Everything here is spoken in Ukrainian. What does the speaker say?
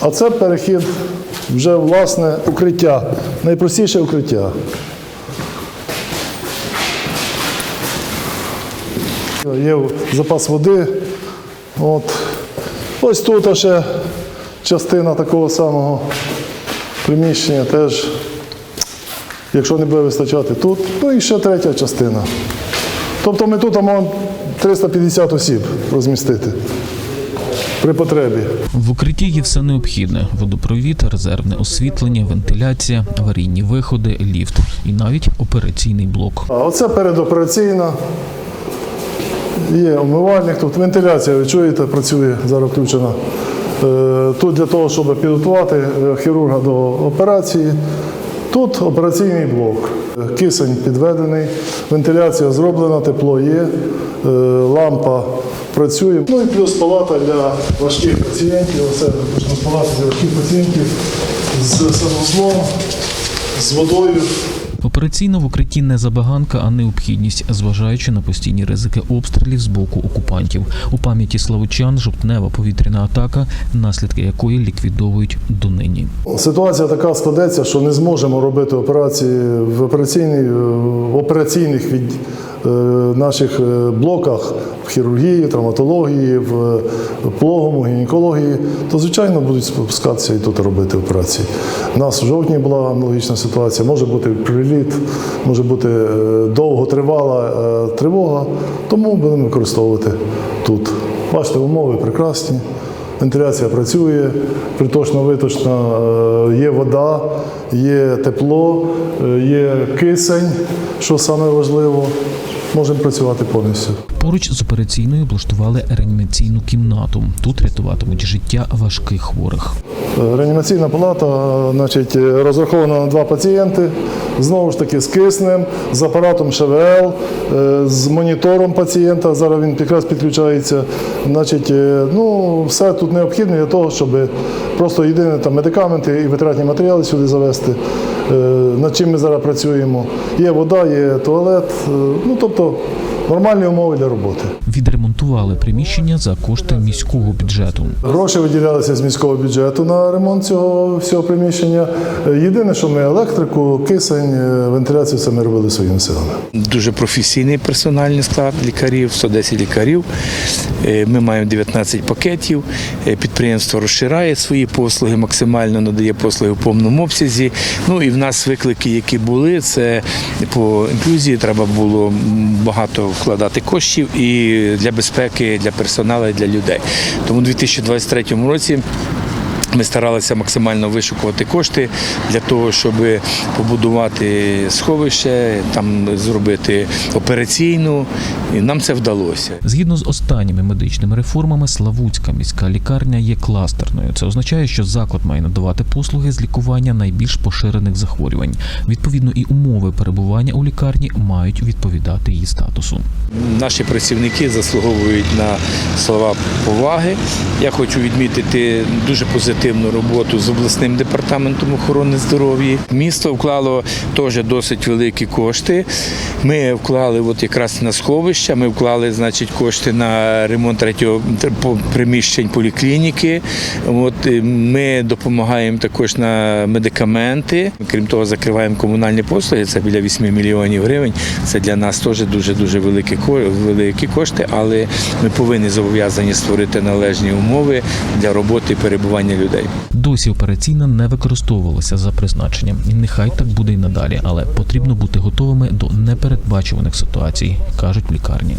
А це перехід вже власне укриття, найпростіше укриття. Є запас води. От. Ось тут ще частина такого самого приміщення теж, якщо не буде вистачати тут. Ну і ще третя частина. Тобто ми тут можемо 350 осіб розмістити при потребі. В укритті є все необхідне: водопровід, резервне освітлення, вентиляція, аварійні виходи, ліфт і навіть операційний блок. А оце передопераційна. Є умивальник, тут вентиляція, ви чуєте, працює, зараз включена. Е, Тут для того, щоб підготувати е, хірурга до операції. Тут операційний блок. Е, Кисень підведений, вентиляція зроблена, тепло є, лампа працює. Ну і плюс палата для важких пацієнтів. З палати для важких пацієнтів з санузлом, з водою. Операційно в укритті не забаганка, а необхідність, зважаючи на постійні ризики обстрілів з боку окупантів. У пам'яті славучан жовтнева повітряна атака, наслідки якої ліквідовують донині. Ситуація така складеться, що не зможемо робити операції в, операційній, в операційних від, е, наших е, блоках в хірургії, травматології, в пологому, гінекології, то звичайно будуть спускатися і тут робити операції. У нас в жовтні була аналогічна ситуація. Може бути приліт, може бути е, довготривала е, тривога, тому будемо використовувати тут. Бачите, умови прекрасні. Вентиляція працює, приточно виточна, е, є вода, є тепло, е, є кисень, що саме важливо. Можемо працювати повністю. Поруч з операційною облаштували реанімаційну кімнату. Тут рятуватимуть життя важких хворих. Е, Реанімаційна палата е, значить, розрахована на два пацієнти. Знову ж таки з киснем, з апаратом ШВЛ, з монітором пацієнта. Зараз він якраз підключається. Значить, ну, все тут необхідне для того, щоб просто єдине там медикаменти і витратні матеріали сюди завести. Е, Над чим ми зараз працюємо. Є вода, є туалет. е, Ну тобто нормальні умови для роботи. Відремонтували приміщення за кошти міського бюджету. Гроші виділялися з міського бюджету на ремонт цього всього приміщення. Єдине, що ми електрику, кисень, е, вентиляцію ми робили своїми силами. Дуже професійний персональний склад лікарів, 110 лікарів. Е, Ми маємо 19 пакетів. Е, Підприємство розширяє свої послуги, максимально надає послуги в повному обсязі. Ну і в нас виклики, які були, це по інклюзії треба було багато вкладати коштів і для безпеки, для персоналу, і для людей. Тому у 2023 році. Ми старалися максимально вишукувати кошти для того, щоб побудувати сховище, там зробити операційну. І нам це вдалося. Згідно з останніми медичними реформами, Славутська міська лікарня є кластерною. Це означає, що заклад має надавати послуги з лікування найбільш поширених захворювань. Відповідно, і умови перебування у лікарні мають відповідати її статусу. Наші працівники заслуговують на слова поваги. Я хочу відмітити дуже позитивну роботу з обласним департаментом охорони здоров'я. Місто вклало теж досить великі кошти. Ми вклали от якраз на сховища, ми вклали значить, кошти на ремонт третього приміщень поліклініки. От, ми допомагаємо також на медикаменти. Крім того, закриваємо комунальні послуги. Це біля 8 мільйонів гривень. Це для нас теж дуже дуже великі великі кошти, але ми повинні зобов'язані створити належні умови для роботи і перебування людей. Досі операційна не використовувалася за призначенням, і нехай так буде й надалі, але потрібно бути готовими до непередбачуваних ситуацій, кажуть в лікарні.